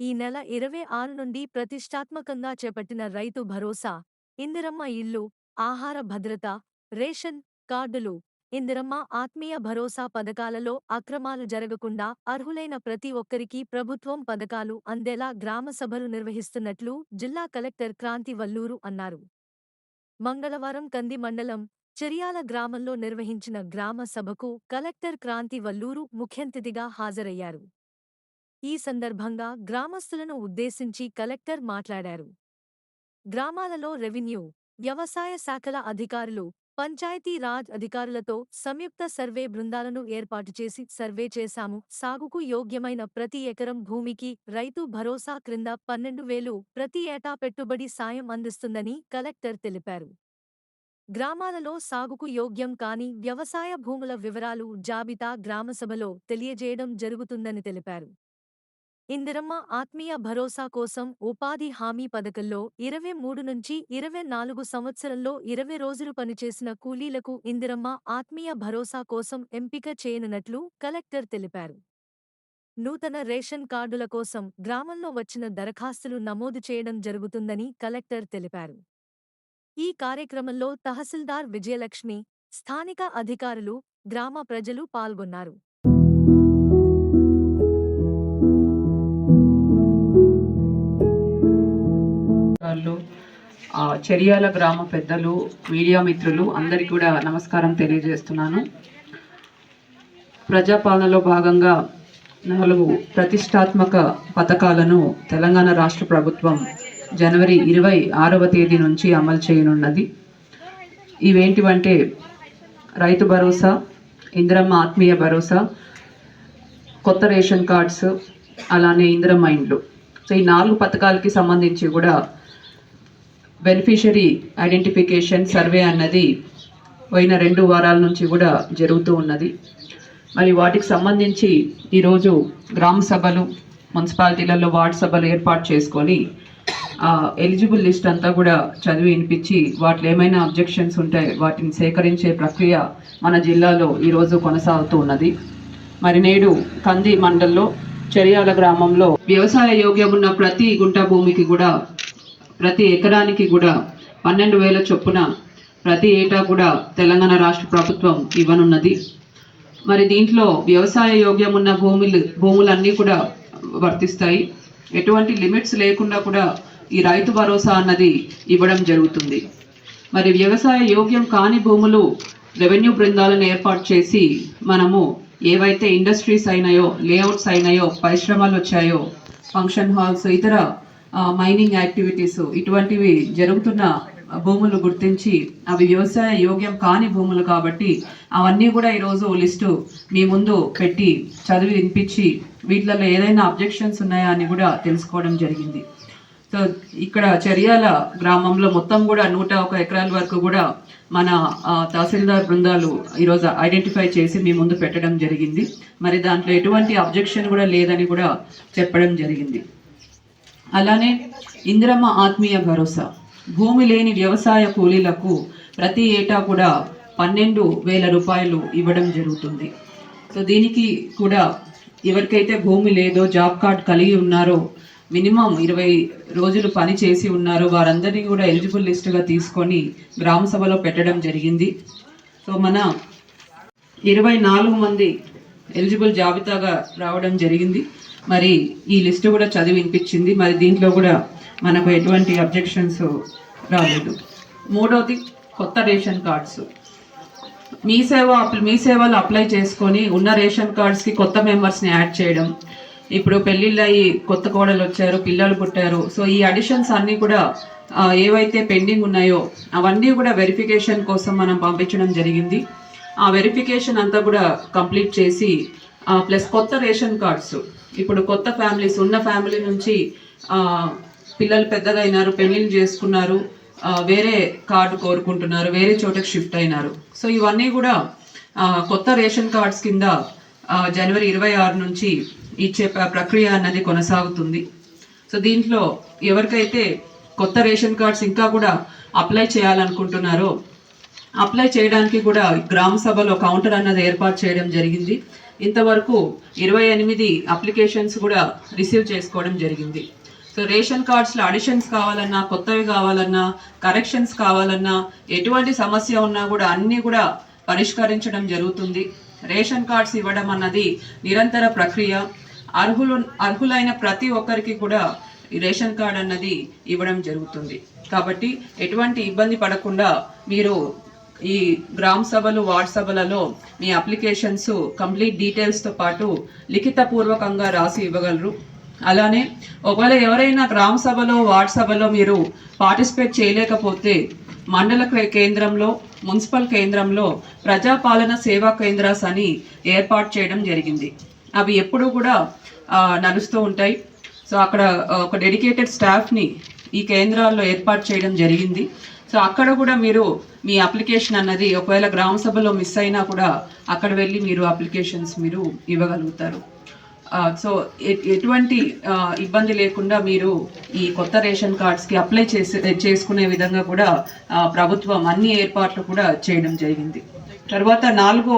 ఈ నెల ఇరవై ఆరు నుండి ప్రతిష్టాత్మకంగా చేపట్టిన రైతు భరోసా ఇందిరమ్మ ఇల్లు ఆహార భద్రత రేషన్ కార్డులు ఇందిరమ్మ ఆత్మీయ భరోసా పథకాలలో అక్రమాలు జరగకుండా అర్హులైన ప్రతి ఒక్కరికి ప్రభుత్వం పథకాలు అందేలా గ్రామ సభలు నిర్వహిస్తున్నట్లు జిల్లా కలెక్టర్ క్రాంతి వల్లూరు అన్నారు. మంగళవారం కంది మండలం చెరియాల గ్రామంలో నిర్వహించిన గ్రామ సభకు కలెక్టర్ క్రాంతి వల్లూరు ముఖ్యంతిథిగా హాజరయ్యారు. ఈ సందర్భంగా గ్రామస్తులను ఉద్దేశించి కలెక్టర్ మాట్లాడారు. గ్రామాలలో రెవెన్యూ వ్యవసాయ శాఖల అధికారులు పంచాయతీ రాజ్ అధికారులతో సంయుక్త సర్వే బృందాలను ఏర్పాటు చేసి సర్వే చేశాము. సాగుకు యోగ్యమైన ప్రతి ఎకరం భూమికి రైతు భరోసా క్రింద పన్నెండు వేలు ప్రతి ఏటా పెట్టుబడి సాయం అందిస్తుందని కలెక్టర్ తెలిపారు. గ్రామాలలో సాగుకు యోగ్యం కాని వ్యవసాయ భూముల వివరాలు జాబితా గ్రామసభలో తెలియజేయడం జరుగుతుందని తెలిపారు. ఇందిరమ్మ ఆత్మీయ భరోసా కోసం ఉపాధి హామీ పథకంలో ఇరవై మూడు నుంచి ఇరవై నాలుగు సంవత్సరంలో ఇరవై రోజులు పనిచేసిన కూలీలకు ఇందిరమ్మ ఆత్మీయ భరోసా కోసం ఎంపిక చేయనున్నట్లు కలెక్టర్ తెలిపారు. నూతన రేషన్ కార్డుల కోసం గ్రామంలో వచ్చిన దరఖాస్తులు నమోదు చేయడం జరుగుతుందని కలెక్టర్ తెలిపారు. ఈ కార్యక్రమంలో తహసీల్దార్ విజయలక్ష్మి స్థానిక అధికారులు గ్రామ ప్రజలు పాల్గొన్నారు. వాళ్ళు చెరియాల గ్రామ పెద్దలు మీడియా మిత్రులు అందరికీ కూడా నమస్కారం తెలియజేస్తున్నాను. ప్రజాపాలనలో భాగంగా నాలుగు ప్రతిష్టాత్మక పథకాలను తెలంగాణ రాష్ట్ర ప్రభుత్వం జనవరి ఇరవై ఆరవ తేదీ నుంచి అమలు చేయనున్నది. ఇవేంటివంటే రైతు భరోసా ఇందిరమ్మ ఆత్మీయ భరోసా కొత్త రేషన్ కార్డ్స్ అలానే ఇందిరమ్మ ఇండ్లు సో ఈ నాలుగు పథకాలకి సంబంధించి కూడా బెనిఫిషరీ ఐడెంటిఫికేషన్ సర్వే అన్నది పోయిన రెండు వారాల నుంచి కూడా జరుగుతూ ఉన్నది. మరి వాటికి సంబంధించి ఈరోజు గ్రామ సభలు మున్సిపాలిటీలలో వార్డ్ సభలు ఏర్పాటు చేసుకొని ఎలిజిబుల్ లిస్ట్ అంతా కూడా చదివి వినిపించి వాటిలో ఏమైనా అబ్జెక్షన్స్ ఉంటే వాటిని సేకరించే ప్రక్రియ మన జిల్లాలో ఈరోజు కొనసాగుతూ ఉన్నది. మరి నేడు కంది మండల్లో చెరియాల గ్రామంలో వ్యవసాయ యోగ్యం ఉన్న ప్రతి గుంట భూమికి కూడా ప్రతి ఎకరానికి కూడా పన్నెండు వేల చొప్పున ప్రతి ఏటా కూడా తెలంగాణ రాష్ట్ర ప్రభుత్వం ఇవ్వనున్నది. మరి దీంట్లో వ్యవసాయ యోగ్యం ఉన్న భూములు భూములన్నీ కూడా వర్తిస్తాయి. ఎటువంటి లిమిట్స్ లేకుండా కూడా ఈ రైతు భరోసా అన్నది ఇవ్వడం జరుగుతుంది. మరి వ్యవసాయ యోగ్యం కాని భూములు రెవెన్యూ బృందాలను ఏర్పాటు చేసి మనము ఏవైతే ఇండస్ట్రీస్ అయినాయో లేఅవుట్స్ అయినాయో పరిశ్రమలు వచ్చాయో ఫంక్షన్ హాల్స్ ఇతర మైనింగ్ యాక్టివిటీస్ ఇటువంటివి జరుగుతున్న భూములు గుర్తించి అవి వ్యవసాయ యోగ్యం కాని భూములు కాబట్టి అవన్నీ కూడా ఈరోజు లిస్టు మీ ముందు పెట్టి చదివి వినిపించి వీటిలలో ఏదైనా అబ్జెక్షన్స్ ఉన్నాయా అని కూడా తెలుసుకోవడం జరిగింది. సో ఇక్కడ చర్యాల గ్రామంలో మొత్తం కూడా నూట ఒక ఎకరాల వరకు కూడా మన తహసీల్దార్ బృందాలు ఈరోజు ఐడెంటిఫై చేసి మీ ముందు పెట్టడం జరిగింది. మరి దాంట్లో ఎటువంటి అబ్జెక్షన్ కూడా లేదని కూడా చెప్పడం జరిగింది. అలానే ఇందిరమ్మ ఆత్మీయ భరోసా. భూమి లేని వ్యవసాయ కూలీలకు ప్రతి ఏటా కూడా పన్నెండు వేల రూపాయలు ఇవ్వడం జరుగుతుంది. సో దీనికి కూడా ఎవరికైతే భూమి లేదో జాబ్ కార్డ్ కలిగి ఉన్నారో మినిమం ఇరవై రోజులు పని చేసి ఉన్నారో వారందరినీ కూడా ఎలిజిబుల్ లిస్టుగా తీసుకొని గ్రామ సభలో పెట్టడం జరిగింది. సో మన ఇరవై నాలుగు మంది ఎలిజిబుల్ జాబితాగా రావడం జరిగింది. మరి ఈ లిస్టు కూడా చదివి వినిపించింది. మరి దీంట్లో కూడా మనకు ఎటువంటి అబ్జెక్షన్స్ రాలేదు. మూడవది కొత్త రేషన్ కార్డ్స్. మీ సేవ మీ సేవలు అప్లై చేసుకొని ఉన్న రేషన్ కార్డ్స్కి కొత్త మెంబర్స్ని యాడ్ చేయడం. ఇప్పుడు పెళ్ళిళ్ళు అయ్యి కొత్త కోడలు వచ్చారు పిల్లలు పుట్టారు. సో ఈ అడిషన్స్ అన్నీ కూడా ఏవైతే పెండింగ్ ఉన్నాయో అవన్నీ కూడా వెరిఫికేషన్ కోసం మనం పంపించడం జరిగింది. ఆ వెరిఫికేషన్ అంతా కూడా కంప్లీట్ చేసి ప్లస్ కొత్త రేషన్ కార్డ్స్. ఇప్పుడు కొత్త ఫ్యామిలీస్ ఉన్న ఫ్యామిలీ నుంచి పిల్లలు పెద్దగా అయినారు పెళ్ళిళ్ళు చేసుకున్నారు వేరే కార్డు కోరుకుంటున్నారు వేరే చోటకి షిఫ్ట్ అయినారు. సో ఇవన్నీ కూడా కొత్త రేషన్ కార్డ్స్ కింద జనవరి ఇరవై ఆరు నుంచి ఇచ్చే ప్రక్రియ అన్నది కొనసాగుతుంది. సో దీంట్లో ఎవరికైతే కొత్త రేషన్ కార్డ్స్ ఇంకా కూడా అప్లై చేయాలనుకుంటున్నారో అప్లై చేయడానికి కూడా గ్రామ సభలో కౌంటర్ అన్నది ఏర్పాటు చేయడం జరిగింది. ఇంతవరకు ఇరవై ఎనిమిది అప్లికేషన్స్ కూడా రిసీవ్ చేసుకోవడం జరిగింది. సో రేషన్ కార్డ్స్లో అడిషన్స్ కావాలన్నా కొత్తవి కావాలన్నా కరెక్షన్స్ కావాలన్నా ఎటువంటి సమస్య ఉన్నా కూడా అన్నీ కూడా పరిష్కరించడం జరుగుతుంది. రేషన్ కార్డ్స్ ఇవ్వడం అన్నది నిరంతర ప్రక్రియ. అర్హులు అర్హులైన ప్రతి ఒక్కరికి కూడా ఈ రేషన్ కార్డ్ అన్నది ఇవ్వడం జరుగుతుంది. కాబట్టి ఎటువంటి ఇబ్బంది పడకుండా మీరు ఈ గ్రామ సభలు వార్డ్ సభలలో మీ అప్లికేషన్స్ కంప్లీట్ డీటెయిల్స్తో పాటు లిఖితపూర్వకంగా రాసి ఇవ్వగలరు. అలానే ఒకవేళ ఎవరైనా గ్రామ సభలో వార్డ్ సభలో మీరు పార్టిసిపేట్ చేయలేకపోతే మండల కేంద్రంలో మున్సిపల్ కేంద్రంలో ప్రజాపాలన సేవా కేంద్రాస్ అని ఏర్పాటు చేయడం జరిగింది. అవి ఎప్పుడూ కూడా నడుస్తూ ఉంటాయి. సో అక్కడ ఒక డెడికేటెడ్ స్టాఫ్ని ఈ కేంద్రాల్లో ఏర్పాటు చేయడం జరిగింది. సో అక్కడ కూడా మీరు మీ అప్లికేషన్ అన్నది ఒకవేళ గ్రామ సభలో మిస్ అయినా కూడా అక్కడ వెళ్ళి మీరు అప్లికేషన్స్ మీరు ఇవ్వగలుగుతారు. సో ఎటువంటి ఇబ్బంది లేకుండా మీరు ఈ కొత్త రేషన్ కార్డ్స్కి అప్లై చేసే చేసుకునే విధంగా కూడా ప్రభుత్వం అన్ని ఏర్పాట్లు కూడా చేయడం జరిగింది. తర్వాత నాలుగో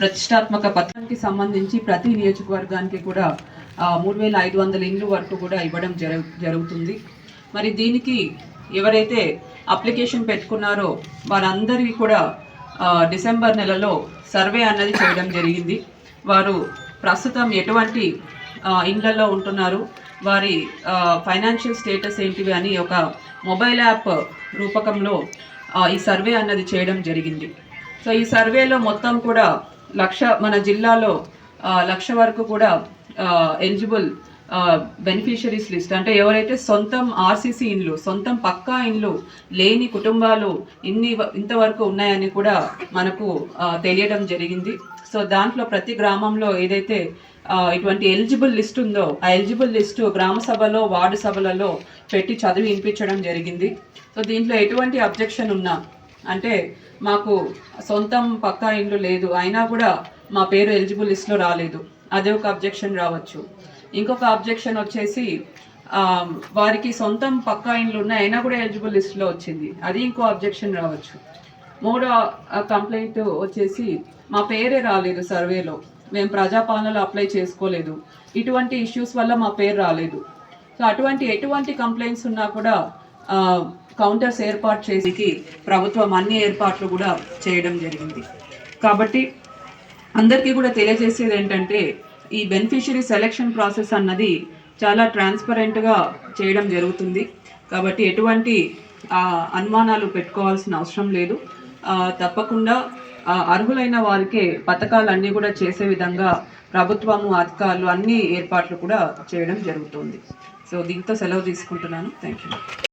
ప్రతిష్టాత్మక పథకానికి సంబంధించి ప్రతి నియోజకవర్గానికి కూడా మూడు వేల ఐదు వందల ఇండ్లు వరకు కూడా ఇవ్వడం జరు జరుగుతుంది. మరి దీనికి ఎవరైతే అప్లికేషన్ పెట్టుకున్నారో వారందరికీ కూడా డిసెంబర్ నెలలో సర్వే అన్నది చేయడం జరిగింది. వారు ప్రస్తుతం ఎటువంటి ఇండ్లలో ఉంటున్నారు వారి ఫైనాన్షియల్ స్టేటస్ ఏంటివి అని ఒక మొబైల్ యాప్ రూపకంలో ఈ సర్వే అన్నది చేయడం జరిగింది. సో ఈ సర్వేలో మొత్తం కూడా లక్ష మన జిల్లాలో లక్ష వరకు కూడా ఎలిజిబుల్ బెనిఫిషరీస్ లిస్ట్ అంటే ఎవరైతే సొంతం ఆర్సీసీ ఇండ్లు సొంతం పక్కా ఇండ్లు లేని కుటుంబాలు ఇన్ని ఇంతవరకు ఉన్నాయని కూడా మనకు తెలియడం జరిగింది. సో దాంట్లో ప్రతి గ్రామంలో ఏదైతే ఇటువంటి ఎలిజిబుల్ లిస్ట్ ఉందో ఆ ఎలిజిబుల్ లిస్టు గ్రామ సభలో వార్డు సభలలో పెట్టి చదివి వినిపించడం జరిగింది. సో దీంట్లో ఎటువంటి అబ్జెక్షన్ ఉన్నా అంటే మాకు సొంతం పక్కా ఇండ్లు లేదు అయినా కూడా మా పేరు ఎలిజిబుల్ లిస్ట్లో రాలేదు. అదే ఒక అబ్జెక్షన్ రావచ్చు. ఇంకొక అబ్జెక్షన్ వచ్చేసి వారికి సొంతం పక్కా ఇండ్లు ఉన్నాయి అయినా కూడా ఎలిజిబుల్ లిస్ట్లో వచ్చింది. అది ఇంకో అబ్జెక్షన్ రావచ్చు. మూడో కంప్లైంట్ వచ్చేసి మా పేరే రాలేదు సర్వేలో మేము ప్రజాపాలనలో అప్లై చేసుకోలేదు. ఇటువంటి ఇష్యూస్ వల్ల మా పేరు రాలేదు. సో అటువంటి ఎటువంటి కంప్లైంట్స్ ఉన్నా కూడా కౌంటర్స్ ఏర్పాటు చేసి ప్రభుత్వం అన్ని ఏర్పాట్లు కూడా చేయడం జరిగింది. కాబట్టి అందరికీ కూడా తెలియజేసేది ఏంటంటే ఈ బెనిఫిషరీ సెలెక్షన్ ప్రాసెస్ అన్నది చాలా ట్రాన్స్పరెంట్గా చేయడం జరుగుతుంది. కాబట్టి ఎటువంటి అనుమానాలు పెట్టుకోవాల్సిన అవసరం లేదు. తప్పకుండా అర్హులైన వారికే పథకాలన్నీ కూడా చేసే విధంగా ప్రభుత్వము అధికారులు అన్ని ఏర్పాట్లు కూడా చేయడం జరుగుతుంది. సో దీంతో సెలవు తీసుకుంటున్నాను. Thank you